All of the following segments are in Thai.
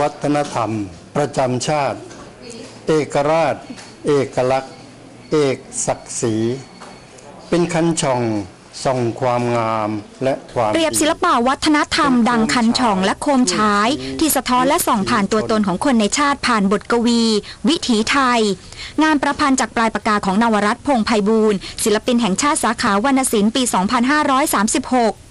วัฒนธรรม ประจำชาติ เอกราช เอกลักษณ์ เอกศักดิ์ศรี เป็นคันช่องส่องความงามและความเปรียบดีศิลปะวัฒนธรรม ดังคันช่องและโคมฉาย ที่สะท้อนและส่องผ่านตัวตนของคนในชาติผ่านบทกวี วิถีไทย งานประพันธ์จากปลายปากกาของนวรัตน์พงษ์ไพบูลย์ศิลปินแห่งชาติสาขาวรรณศิลป์ปี 2536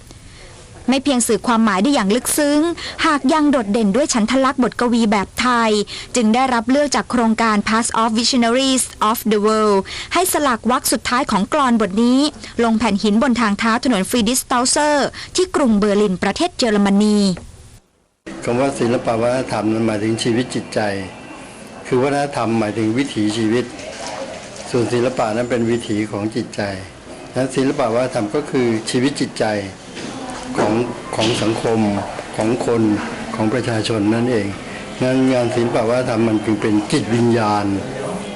ไม่เพียงสื่อความหมายได้อย่างลึกซึ้ง หากยังโดดเด่นด้วยฉันทลักษณ์บทกวีแบบไทย จึงได้รับเลือกจากโครงการ Pass of Visionaries of the World ให้สลักวรรคสุดท้ายของกลอนบทนี้ ลงแผ่นหินบนทางเท้าถนนฟรีดิสตลเซอร์ ที่กรุงเบอร์ลินประเทศเยอรมนีคำว่าศิลปวัฒนธรรมนั้นหมายถึงชีวิตจิตใจ คือวัฒนธรรมหมายถึงวิถีชีวิต ส่วนศิลปะนั้นเป็นวิถีของจิตใจนั้นศิลปะวัฒนธรรมก็คือชีวิตจิตใจ ของของสังคมของคนของประชาชนนั่นเองงั้นงานศิลปวัฒนธรรมมันจึงเป็นจิตวิญญาณ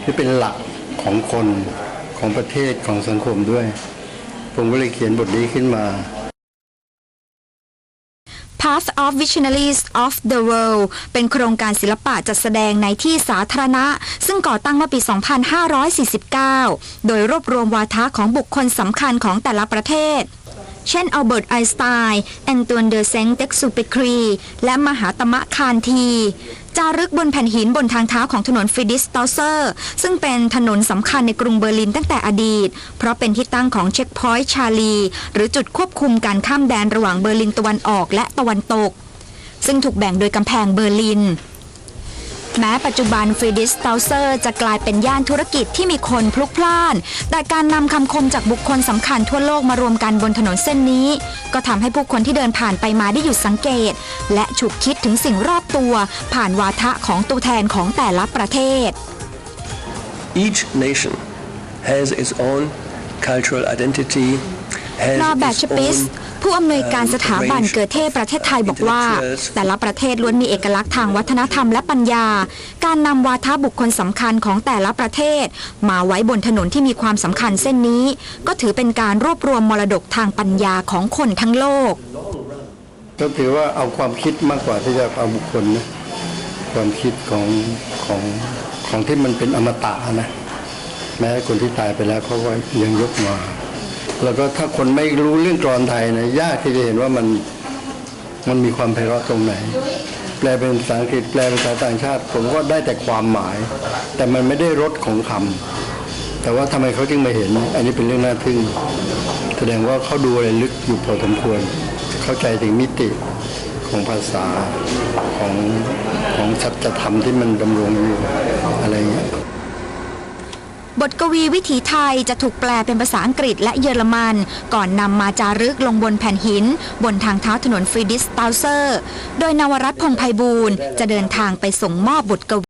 ที่เป็นหลักของคนของประเทศของสังคมด้วย ผมก็เลยเขียนบทนี้ขึ้นมา Path of Visionaries of the World เป็นโครงการศิลปะจัดแสดงในที่สาธารณะ ซึ่งก่อตั้งเมื่อปี 2549 โดยรวบรวมวาทะของบุคคลสำคัญของแต่ละประเทศ เช่นอัลเบิร์ตไอน์สไตน์แอนตวนเดอเซงเต็กซูเปครี และมหาตมะคานทีจารึกบนแผ่นหินบนทางเท้าของถนนฟิดิสตอเซอร์ ซึ่งเป็นถนนสำคัญในกรุงเบอร์ลินตั้งแต่อดีต เพราะเป็นที่ตั้งของเช็คพอยต์ชาลี หรือจุดควบคุมการข้ามแดนระหว่างเบอร์ลินตะวันออกและตะวันตก ซึ่งถูกแบ่งโดยกำแพงเบอร์ลิน แม้ปัจจุบันฟรีดิสเตลเซอร์จะกลายเป็นย่านธุรกิจที่มีคนพลุกพล่าน แต่การนำคำคมจากบุคคลสำคัญทั่วโลกมารวมกันบนถนนเส้นนี้ ก็ทำให้ผู้คนที่เดินผ่านไปมาได้หยุดสังเกต และฉุกคิดถึงสิ่งรอบตัว ผ่านวาทะของตัวแทนของแต่ละประเทศ Each nation has its own cultural identity, has นอร์แบท its ชปิส own ผู้อำนวยการสถาบันเกิดเทพประเทศไทยบอกว่า แต่ละประเทศล้วนมีเอกลักษณ์ทางวัฒนธรรมและปัญญา การนำวาทบุคคลสำคัญของแต่ละประเทศ มาไว้บนถนนที่มีความสำคัญเส้นนี้ ก็ถือเป็นการรวบรวมมรดกทางปัญญาของคนทั้งโลก ก็ถือว่าเอาความคิดมากกว่าที่จะเอาบุคคลนะความคิดของของของที่มันเป็นอมตะนะแม้คนที่ตายไปแล้วเขาก็ยังยกมา แล้วก็ถ้าคนไม่รู้เรื่องกรอนไทยนะยากที่จะเห็นว่ามันมันมีความไพเราะตรงไหน แปลเป็นภาษาอังกฤษแปลเป็นภาษาต่างชาติ ผมก็ได้แต่ความหมาย แต่มันไม่ได้รสของคำแต่ว่าทำไมเขาจึงมาเห็น อันนี้เป็นเรื่องน่าทึ่ง แสดงว่าเขาดูอะไรลึกอยู่พอสมควร เข้าใจถึงมิติของภาษาของของสัจธรรมที่มันดำรงอยู่อะไรอย่างเงี้ย บทกวีวิถีไทยจะถูกแปลเป็นภาษาอังกฤษและเยอรมัน ก่อนนำมาจารึกลงบนแผ่นหิน บนทางเท้าถนนฟรีดิสตาวเซอร์ โดยนวรัตพงไพบูลย์จะเดินทางไปส่งมอบบทกวี